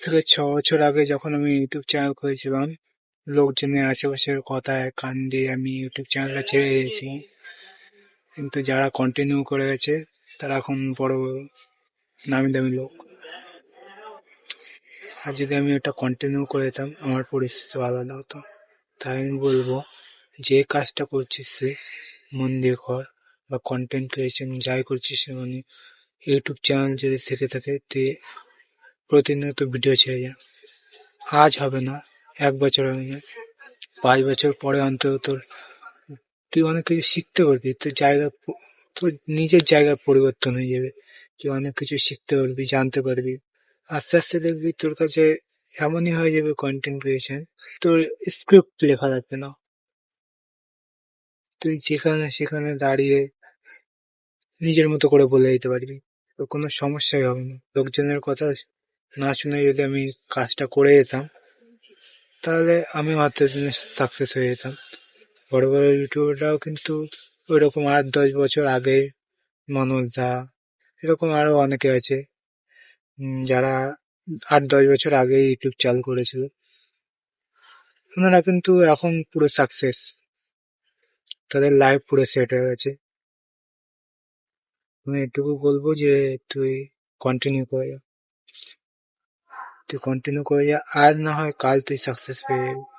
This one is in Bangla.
থেকে ছ বছর আগে যখন আমি ইউটিউব চ্যানেল করেছিলাম লোকজনের আশেপাশের কথায় কান দিয়ে আমি ইউটিউব চ্যানেলটা ছেড়ে দিয়েছি। কিন্তু যারা কন্টিনিউ করে গেছে, তারা এখন বড় বড় নামি দামি লোক। আর যদি আমি ওটা কন্টিনিউ করে দিতাম, আমার পরিস্থিতি আলাদা হতো তাই আমি বলব, যে কাজটা করছিস সে, মন দিয়ে কর বা কন্টেন্ট ক্রিয়েশন যাই করছিস মানে ইউটিউব চ্যানেল যদি থেকে থাকে তুই প্রতিনিয়ত ভিডিও ছেড়ে যা আজ হবে না, এক বছর হবে পাঁচ বছর পরে অন্তত তোর, তুই অনেক কিছু শিখতে পারবি, তোর জায়গা তোর নিজের জায়গা পরিবর্তন হয়ে যাবে, তুই অনেক কিছু শিখতে পারবি, জানতে পারবি। আস্তে আস্তে দেখবি তোর কাছে এমনই হয়ে যাবে কন্টেন্ট ক্রিয়েশন তোর স্ক্রিপ্ট লেখা লাগবে না। তুই যেখানে সেখানে দাঁড়িয়ে নিজের মতো করে বলে দিতে পারবি, তোর কোনো সমস্যাই হবে না। লোকজনের কথা না শুনে যদি আমি কাজটা করে যেতাম, তাহলে আমি হয়তো সাকসেস হয়ে যেতাম। বড় বড় ইউটিউবাররাও কিন্তু ওইরকম আট দশ বছর আগে মনোজ দা, এরকম আরও অনেকে আছে যারা আট দশ বছর আগে ইউটিউব চালু করেছিল। ওনারা কিন্তু এখন পুরো সাকসেস তাদের লাইফ পুরো সেট হয়ে গেছে। আমি এটুকু বলব যে, তুই কন্টিনিউ করে যা তুই কন্টিনিউ করে যা আজ না হয় কাল তুই সাকসেস পেয়ে যাবি